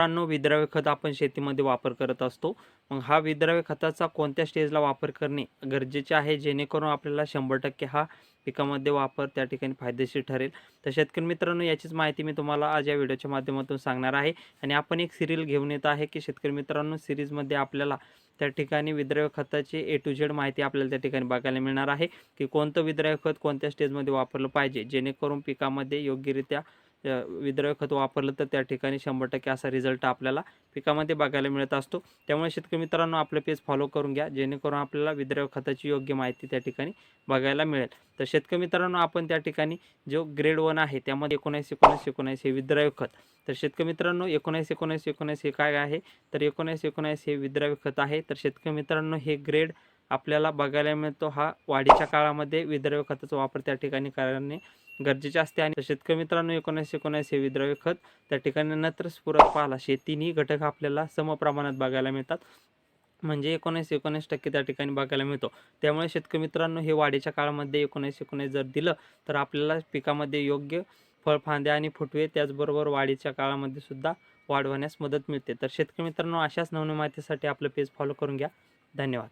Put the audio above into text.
मित्रांनो विद्राव्य खत आपण शेतीमध्ये वापर करत असतो. मग हा विद्राव्य खताचा कोणत्या स्टेजला वापर करणे गरजेचे आहे? जेणेकरून आपल्याला शंभर टक्के हा पिकामध्ये वापर त्या ठिकाणी फायदेशीर ठरेल. तर शेतकरी मित्रांनो याचीच माहिती मी तुम्हाला आज या व्हिडिओच्या माध्यमातून सांगणार आहे. आणि आपण एक सिरियल घेऊन येत आहे की शेतकरी मित्रांनो सिरीजमध्ये आपल्याला त्या ठिकाणी विद्राव्य खताची ए टू झेड माहिती आपल्याला त्या ठिकाणी बघायला मिळणार आहे. की कोणतं विद्राव्य खत कोणत्या स्टेजमध्ये वापरलं पाहिजे? जेणेकरून पिकामध्ये योग्यरित्या विद्रव्य खत वापरलं तर त्या ठिकाणी शंभर टक्के असा रिझल्ट आपल्याला पिकामध्ये बघायला मिळत असतो. त्यामुळे शेतकरी मित्रांनो आपलं पेज फॉलो करून घ्या जेणेकरून आपल्याला विद्राव्य खताची योग्य माहिती त्या ठिकाणी बघायला मिळेल. तर शेतकरी मित्रांनो आपण त्या ठिकाणी जो ग्रेड वन आहे त्यामध्ये एकोणीस एकोणीस एकोणीस हे विद्राव्य खत. तर शेतकरी मित्रांनो एकोणीस एकोणीस एकोणीस हे काय आहे? तर एकोणीस एकोणीस हे विद्राव्य खत आहे. तर शेतकरी मित्रांनो हे ग्रेड आपल्याला बघायला मिळतो हा वाढीच्या काळामध्ये विद्रव्य खताचा वापर त्या ठिकाणी करणे गरजेचे असते. आणि शेतकरी मित्रांनो एकोणीस एकोणीस हे विद्रव्य खत त्या ठिकाणी नत्र स्फुरत पाहिला. शेतीनी घटक आपल्याला समप्रमाणात बघायला मिळतात. म्हणजे एकोणीस एकोणीस टक्के त्या ठिकाणी बघायला मिळतो. त्यामुळे शेतकरी मित्रांनो हे वाढीच्या काळामध्ये एकोणीस एकोणीस जर दिलं तर आपल्याला पिकामध्ये योग्य फळफांद्या आणि फुटवे त्याचबरोबर वाढीच्या काळामध्ये सुद्धा वाढवण्यास मदत मिळते. तर शेतकरी मित्रांनो अशाच नवनवीन माहितीसाठी आपलं पेज फॉलो करून घ्या. धन्यवाद.